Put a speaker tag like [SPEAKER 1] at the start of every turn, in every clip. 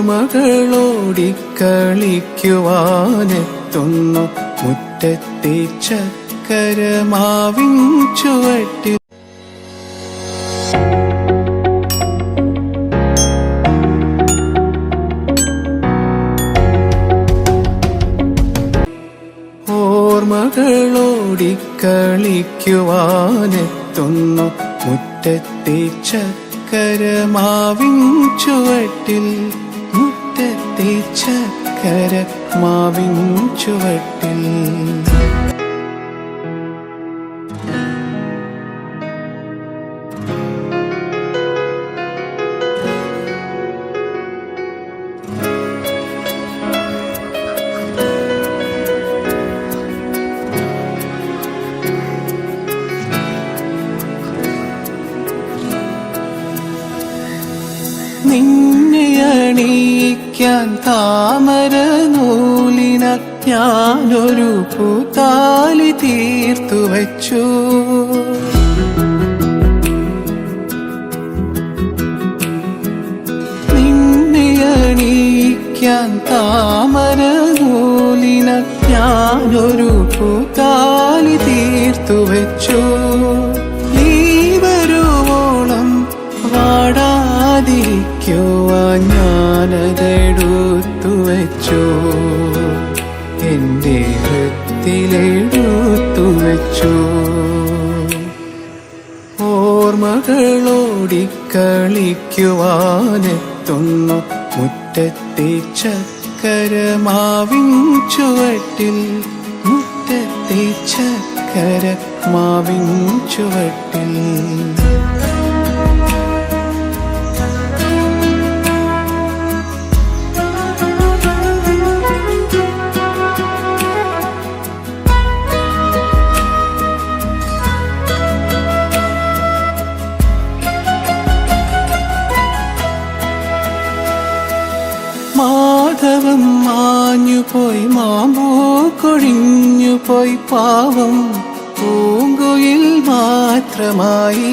[SPEAKER 1] ഓർമ്മകളോടിക്കളിക്കുവാനെത്തുന്നു. മുറ്റത്തെ ചക്കരമാവിൻ ചുവട്ടിൽ. ഓർമ്മകളോടിക്കളിക്കുവാനെത്തുന്നു. മുറ്റത്തെ ചക്കരമാവിൻ ചുവട്ടിൽ. മുറ്റത്തെ ചക്കരമാവിൻ ചുവട്ടിൽ അണിയിക്കാൻ താമര നൂലിന ഞാനൊരു പൂത്താലി തീർത്തു വച്ചു. നിന്നെയണീക്കാൻ താമര നൂലിന ഞാനൊരു പൂത്താലി തീർത്തു വെച്ചു. ഓർമ്മകളോടിക്കളിക്കുവാനെത്തുന്നു മുറ്റത്തെ ചക്കരമാവിൻ ചുവട്ടിൽ മുറ്റത്തെ ചക്കരമാവിൻ ചുവട്ടിൽ. മാഞ്ഞുപോയി കൊഴിഞ്ഞു പോയി പാവം പൂങ്കുയിൽ മാത്രമായി.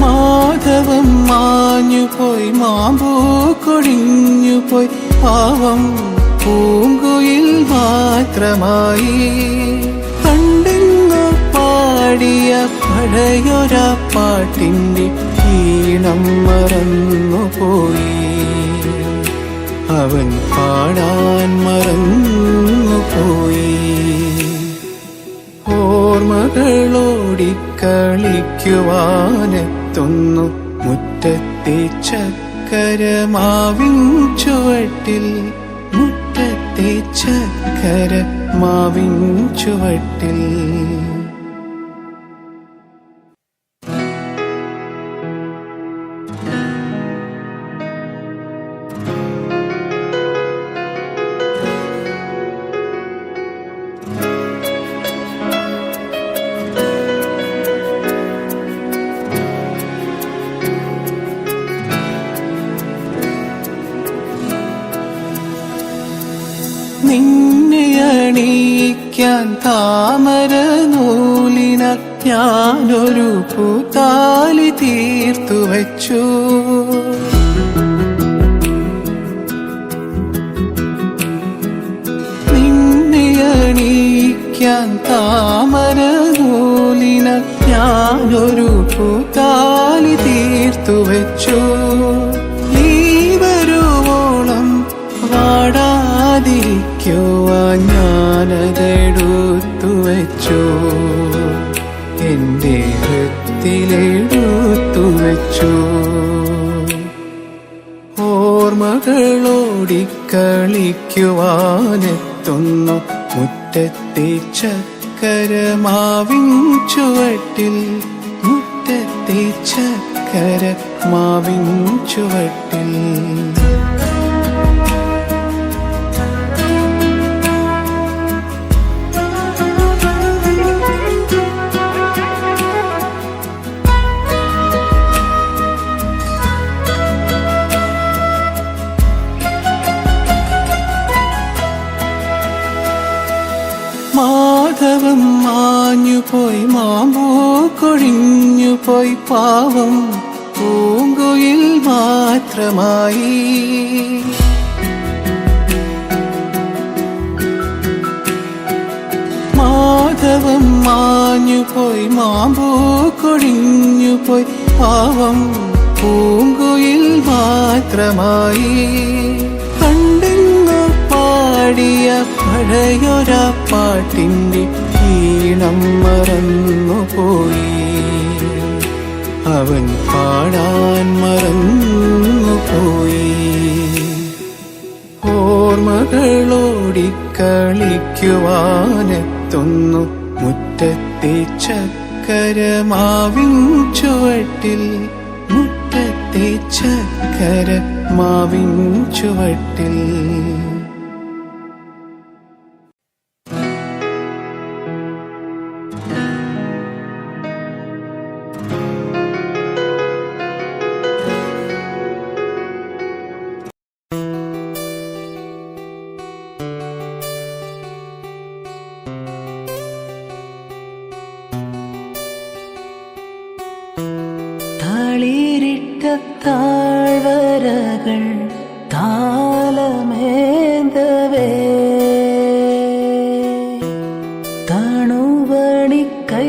[SPEAKER 1] മാധവം മാഞ്ഞുപോയി കൊഴിഞ്ഞു പോയി പാവം പൂങ്കുയിൽ മാത്രമായി. പഴയൊര പാട്ടിന്റെ ഈണം മറന്നുപോയി. അവൻ പാടാൻ മറന്നുപോയി. ഓർമ്മകളോടിക്കളിക്കുവാനെത്തുന്നു മുറ്റത്തെ ചക്കരമാവിൻ ചുവട്ടിൽ. മുറ്റത്തെ ചക്കരമാവിൻ ചുവട്ടിൽ. അണിയിക്കാൻ താമര നൂലിന ഞാനൊരു പൂത്താലി തീർത്തു വച്ചു. നിന്നെയണീക്കാൻ താമര നൂലിന ഞാനൊരു പൂത്താലി തീർത്തു വെച്ചു. ഓർമ്മകളോടിക്കളിക്കുവാനെത്തുന്നു മുറ്റത്തെ ചക്കരമാവിൻ ചുവട്ടിൽ. മുറ്റത്തെ ചക്കരമാവിൻ ചുവട്ടിൽ. മാധവം മാമോ കൊഴിഞ്ഞു പോയി പാവം പൂങ്കുയിൽ മാത്രമായി. മാധവം മാഞ്ഞു പോയി മാമ്പൂ കൊഴിഞ്ഞു പോയി പാവം പൂങ്കുയിൽ മാത്രമായി. പാടിയ പഴയൊര പാട്ടിന്റെ ഈണം മറന്നുപോയി. അവൻ പാടാൻ മറന്നുപോയി. ഓർമ്മകളോടിക്കളിക്കുവാനെത്തുന്നു മുറ്റത്തെ ചക്കരമാവിൻ ചുവട്ടിൽ മുറ്റത്തെ ചക്കര മാവിൻ ചുവട്ടിൽ.
[SPEAKER 2] மகள் தாளமேந்தவே தனுவணி கை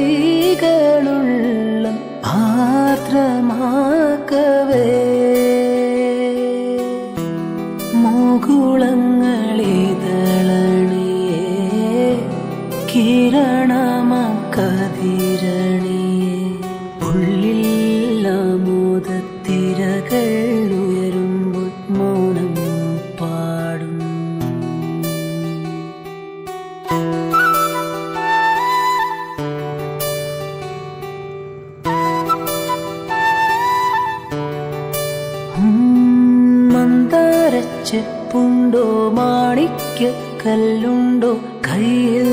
[SPEAKER 2] മന്ദാരച്ചെപ്പുണ്ടോ മാണിക്യക്കല്ലുണ്ടോ കയ്യിൽ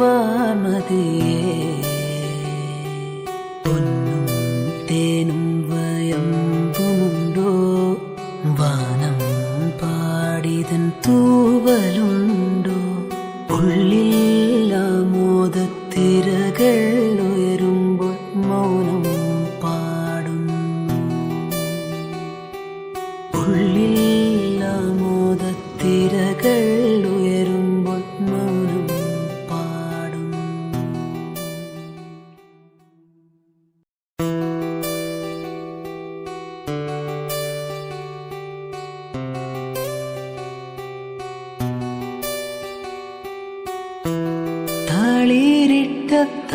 [SPEAKER 2] വാമതിയേ പൊന്നും തേനും വാനം പാടിതൻ തൂവലുണ്ടോ? ഉള്ളിൽ ഉയരുമ്പോൾ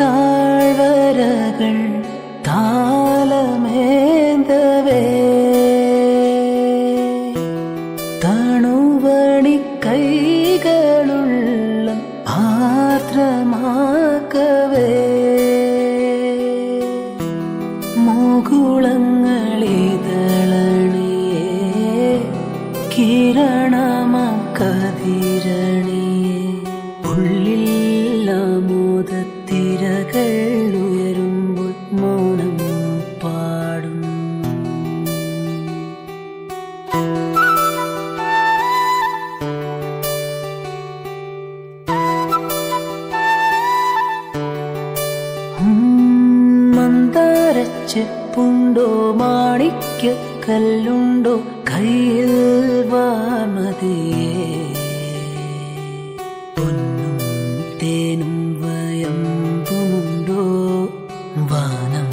[SPEAKER 2] தாழ்வரகள் தாளமேந்தவே. தனுவணி கைகளுள்ள ஆத்திரமாக்கவே മാണിക്യക്കല്ലുണ്ടോ കയ്യിൽ വാമതിയേ പൊന്നും തേനും വയമ്പുമുണ്ടോ വാനം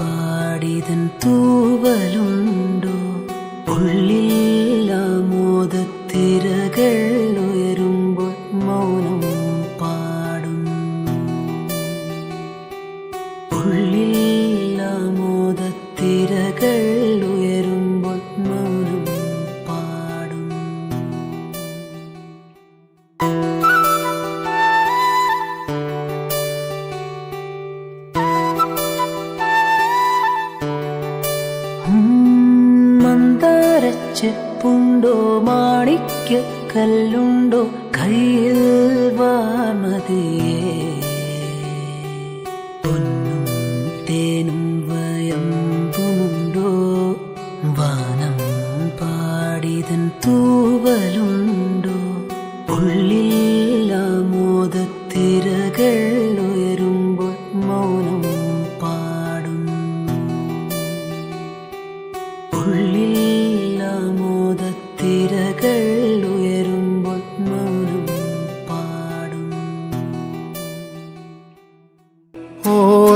[SPEAKER 2] പാടിതൻ തൂവലുണ്ടോ? ഉള്ളിൽ മന്ദാരച്ചെപ്പുണ്ടോ മാണിക്യക്കല്ലുണ്ടോ കയ്യിൽ വാമതിയേ പൊന്നും തേനും വാനം പാടിതൻ തൂവലുണ്ടോ? ഉള്ളിൽ ആമോദത്തിരകൾ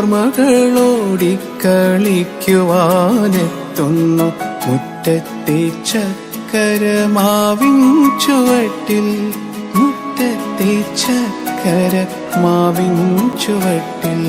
[SPEAKER 2] ഓർമ്മകളോടി
[SPEAKER 1] കളിക്കുവാനെത്തുന്നു മുറ്റത്തെ ചക്കരമാവിൻ ചുവട്ടിൽ. മുറ്റത്തെ ചക്കരമാവിൻ ചുവട്ടിൽ.